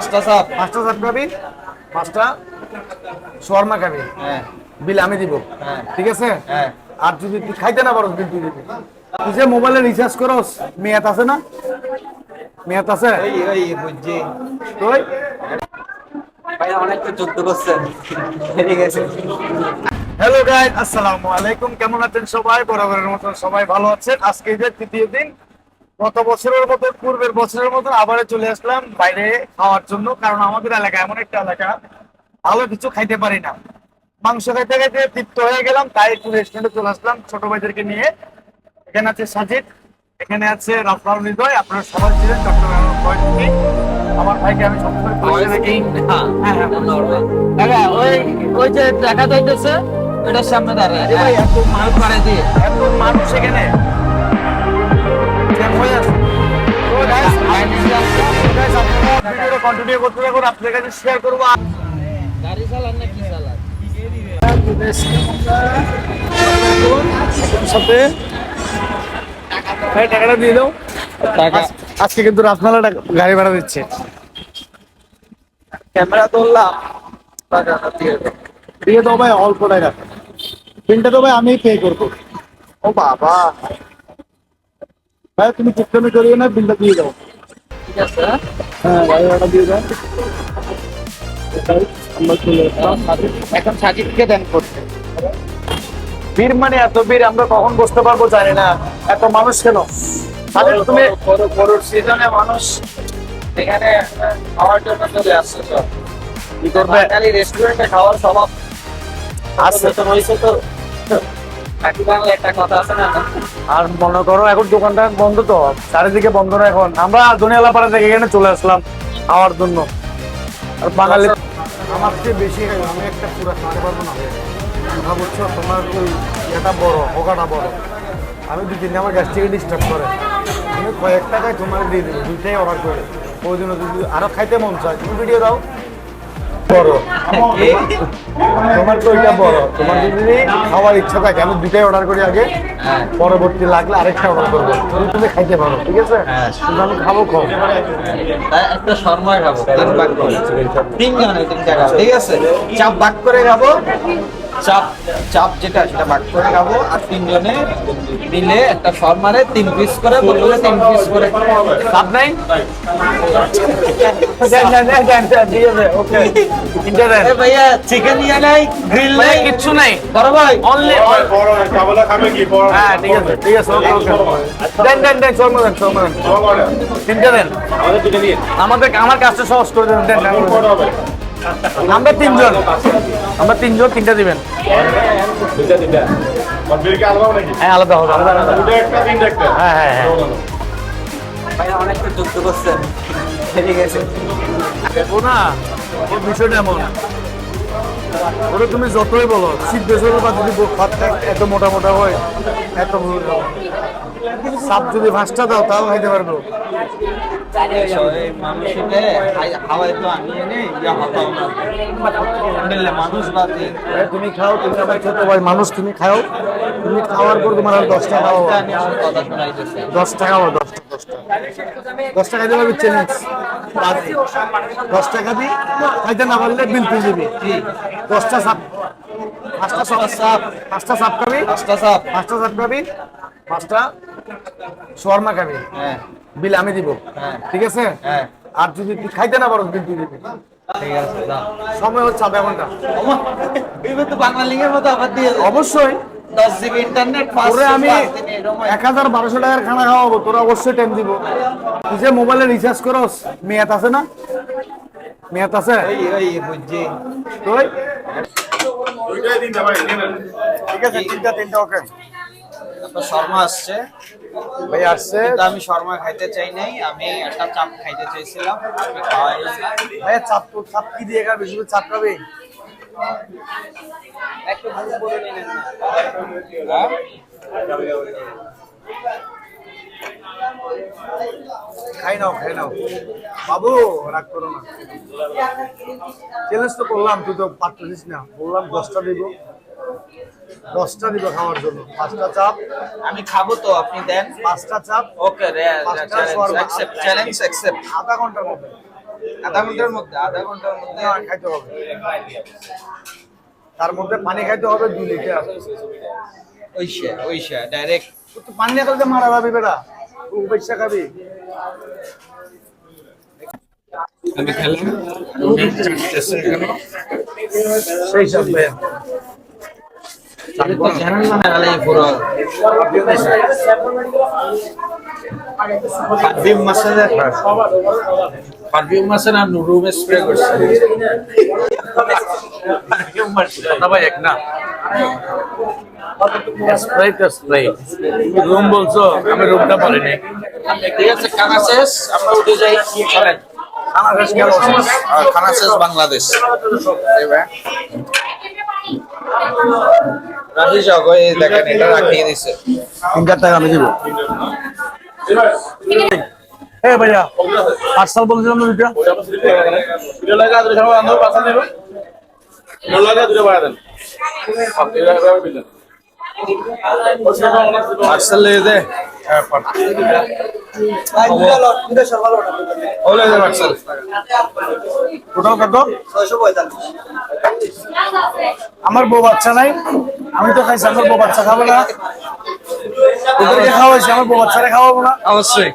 পাঁচটা চাপ পাঁচটা চাপ খাবি পাঁচটা শর্মা খাবি। হ্যাঁ। বিল আমি দিব। হ্যাঁ। ঠিক আছে? হ্যাঁ। আর যদি তুই খাইতে না পারস বিল তুই দিবি। তুই যে মোবাইলে রিচার্জ করস মেয়াদ আছে না? মেয়াদ আছে? ওই ওই বুঝছি। তুই ভাই অনেক তো যুদ্ধ করছেন। ঠিক আছে। হ্যালো গাইস আসসালামু আলাইকুম। কেমন আছেন সবাই? বরাবরের মতন সবাই ভালো আছেন। আজকে যে তৃতীয় দিন গত বছরের মতো পূর্বের বছরের মতো আবারও চলে আসলাম বাইরে খাওয়ার জন্য কারণ আমাদের এলাকা এমন একটা এলাকা ভালো কিছু খাইতে পারি না। মাংস খাইতে খাইতে তৃপ্ত হয়ে গেলাম তাই একটু রেস্টুরেন্টে চলে আসলাম ছোট ভাইদেরকে নিয়ে। এখানে আছে সাজিদ এখানে আছে রাফরাল হৃদয় আপনারা সবাই ছিলেন চট্টগ্রামের ভয়েস আমার ভাইকে আমি সবসময় রাখি। হ্যাঁ, হ্যাঁ, দাদা ওই ওই যে দেখা যাইতেছে এটার সামনে দাঁড়ায়। আরে ভাই, এত মাল করে দিয়ে। এত মানুষ এখানে। Continue করতে থাকুন, আপনাদের কাছে share করব। গাড়ি চালান না কি চালান সাথে ভাই, টাকাটা দিয়ে দাও। টাকা আজকে কিন্তু রাতমালা গাড়ি ভাড়া দিচ্ছে ক্যামেরা ধরলাম দিয়ে দাও। ভাই অল্প টাকা পিনটা তো ভাই আমি পে করব ও বাবা ভাই তুমি চিকটমি করিও না বিলটা দিয়ে দাও। ঠিক আছে। হ্যাঁ গাড়ি ভাড়া দিয়ে দাও। আমরা এখন সাজিদকে দেন করতে বীর মানে এত বীর আমরা কখন বসতে পারব জানি না। এত মানুষ কেন? তাহলে তুমি বড় সিজনে মানুষ এখানে খাওয়ার জন্য চলে আসছে সব কি করবে? রেস্টুরেন্টে খাওয়ার স্বভাব। আছে তো রয়েছে তো। কাকি বাংলা একটা কথা আছে না? আর মনে করো এখন দোকানটা বন্ধ তো চারিদিকে বন্ধ না এখন। আমরা দুনিয়ালা পাড়া থেকে এখানে চলে আসলাম খাওয়ার জন্য। আর বাঙালি আমার চেয়ে বেশি খাই আমি একটা পুরো খাওয়াতে পারব না। কথা বলছো তোমার ওই এটা বড় ওখাটা বড়। আমি দু তিনটা আমার গ্যাস থেকে ডিস্টার্ব করে। আমি কয়েক টাকায় তোমার দিয়ে দেবো দুইটাই অর্ডার করে। ওই জন্য যদি আরও খাইতে মন চায় তুমি ভিডিও দাও। বড়। তোমার তো ওইটা বড়। তোমার যদি খাওয়ার ইচ্ছা থাকে আমি দুটাই অর্ডার করি আগে। পরবর্তী লাগলে আরেকটা অর্ডার করব। তুমি তুমি খাইতে পারো ঠিক আছে? কিন্তু আমি খাব কম। একটা শর্মা খাব তিন করে। তিন ঠিক আছে? চাপ বাক করে খাব। চাপ চাপ যেটা সেটা ভাগ করে খাব। আর তিনজনে মিলে একটা শর্মারে তিন পিস করে বলব তিন পিস করে। চাপ নাই? দেন, দেন, দেন, দেন, দেন, ঠিক আছে, okay. তিনটা দেন। এ ভাইয়া চিকেন ইয়ে নাই গ্রিল নাই। কিচ্ছু নাই। বড় ভাই। অনলি বড় একটা বলে খাবে কি বড় হ্যাঁ ঠিক আছে ঠিক আছে ওকে ওকে। দেন দেন দেন শর্মা দেন শর্মা দেন। তিনটা দেন। আমাদের আমার কাজটা সহজ করে দেন আমরা তিনজন। আমরা তিনজন তিনটা দিবেন। হ্যাঁ আলাদা হবে আলাদা আলাদা। দুটো একটা তিনটা একটা। হ্যাঁ হ্যাঁ হ্যাঁ। যুদ্ধ করছেন। না ওর বিষয়টা এমন। ওটা তুমি যতই বলো শীত বেসর বা যদি ভাত এত মোটা মোটা হয় এত। সাপ যদি ভাসটা দাও তাও খাইতে পারব। তুমি খাও তুমি আমার ছোট ভাই মানুষ তুমি খাও। তুমি খাওয়ার পর তোমার আর দশ টাকা দশ টাকা দশ টাকা। দশ টাকা টাকা দিতে চ্যালেঞ্জ দশ টাকা দি খাইতে না পারলে বিল তুই দিবি। দশটা সাপ পাঁচটা সাপ পাঁচটা সাপ খাবি। পাঁচটা সাপ। পাঁচটা সাপ খাবি পাঁচটা শর্মা খাবি। হ্যাঁ। বিল আমি দিব। হ্যাঁ। ঠিক আছে? হ্যাঁ। আর যদি তুই খাইতে না পারো বিল তুই দিবি। ঠিক আছে দাও সময় হচ্ছে আধা ঘণ্টা। এবার তো বাংলা মতো আবার দিয়ে অবশ্যই। দশ জিবি ইন্টারনেট তোরে আমি এক হাজার বারোশো টাকার খানা খাওয়াবো তোরা অবশ্যই টাইম দিব। তুই যে মোবাইলে রিচার্জ করস মেয়াদ আছে না? মেয়াদ আছে? ঠিক আছে তিনটা তিনটা ওকে। আপনার শর্মা আসছে। ভাই আসছে। কিন্তু আমি শর্মা খাইতে চাই নাই আমি একটা চাপ খাইতে চাইছিলাম। ভাই চাপ তো চাপ কি দিয়ে খাবি? শুধু চাপ খাবি? একটু ভুল করে নিলেন না? খাই নাও খাই নাও। বাবু রাগ করো না। চ্যালেঞ্জ তো করলাম তুই তো পারতেছিস না। বললাম দশটা দিব। দশটা দিব খাওয়ার জন্য। পাঁচটা চাপ। আমি খাব তো আপনি দেন। পাঁচটা চাপ। ওকে চ্যালেঞ্জ অ্যাকসেপ্ট আধা ঘণ্টার মধ্যে। আধা ঘণ্টার মধ্যে। আধা ঘণ্টার মধ্যে খাইতে হবে। তার মধ্যে পানি খাইতে হবে দুই লিটার। ওই সে ওই সে ডাইরেক্ট তুই পানি না খেলে মারা ভাবি বেটা। পয়সা খাবি। আমি খেলাম। সেই সব। ভাইয়া আমি তো জানেন না নাহলে পুরো পারফিউম পারফিউম রুম স্প্রে করছে। পারফিউম ভাই এক না। স্প্রাইট স্প্রাইট রুম বলছো আমি রুমটা পারিনি। ঠিক আছে শেষ আমরা উঠে যাই। চলেন। খানা শেষ বাংলাদেশ। যাও গো, এই দেখেন এটা রাখিয়ে দিছে। তিন টাকা আমি দিব? এ ভাইয়া পার্সেল বলছিলাম না দুইটা? ভিডিও লাগা দুটো সময় আন্দোলন পাঁচটা নেবে ভিডিও লাগা দুটো বাড়া দেন এভাবে বিলেন পার্সেল দে। ওলে দে পার্সেল টোটাল কত? আমার বউ বাচ্চা নাই। আমি তো খাইছি আমার বউ বাচ্চা খাব না। ওদেরকে খাওয়াইছি আমার বউ বাচ্চারা খাওয়াবো না। অবশ্যই।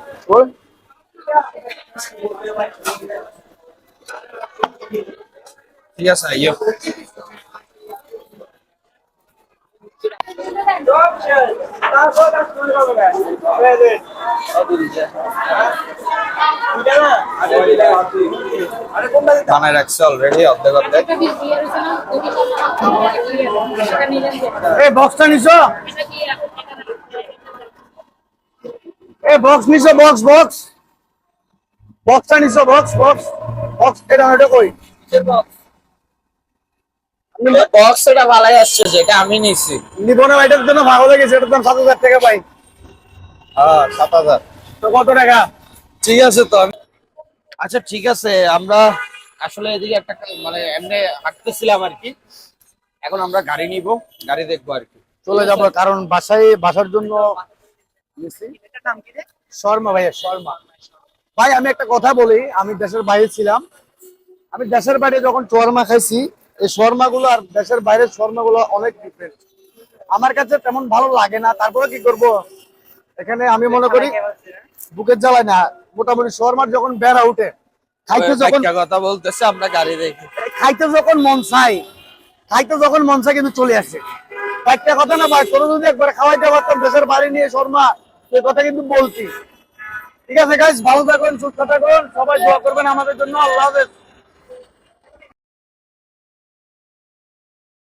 ঠিক আছে বানায় রাখছে অলরেডি অর্ধেক অর্ধেক। এই বক্সটা নিছো? এই বক্স নিছো বক্স বক্স বক্সটা নিছো বক্স বক্স বক্স এটা এটা কই? বক্স এটা ভালাই আসছে যেটা আমি নিছি। নিবনা এটার জন্য ভাগ হয়ে এটার দাম সাত হাজার টাকা পাই হ্যাঁ সাত হাজার। তো কত টাকা? ঠিক আছে তো আচ্ছা ঠিক আছে আমরা আসলে এদিকে একটা মানে এমনি হাঁটতেছিলাম আর কি। এখন আমরা গাড়ি নিব গাড়ি দেখব আর কি। চলে যাব কারণ বাসায় বাসার জন্য শর্মা ভাইয়া শর্মা। ভাই আমি একটা কথা বলি আমি দেশের বাইরে ছিলাম। আমি দেশের বাইরে যখন শর্মা খাইছি এই শর্মা গুলো আর দেশের বাইরের শর্মা গুলো অনেক ডিফারেন্ট আমার কাছে তেমন ভালো লাগে না তারপরে কি করব? এখানে আমি মনে করি বুকের জ্বালায় না মোটামুটি শর্মার যখন বেড়া উঠে খাইতে যখন কথা বলতেছে আমরা গাড়ি দেখি। খাইতে যখন মন চাই খাইতে যখন মন চাই কিন্তু চলে আসে। একটা কথা না ভাই তোর যদি একবার খাওয়াইতে পারতাম দেশের বাড়ি নিয়ে শর্মা সেই কথা কিন্তু বলছি ঠিক আছে গাইজ ভালো থাকুন সুস্থ থাকুন সবাই দোয়া করবেন আমাদের জন্য আল্লাহ হাফেজ।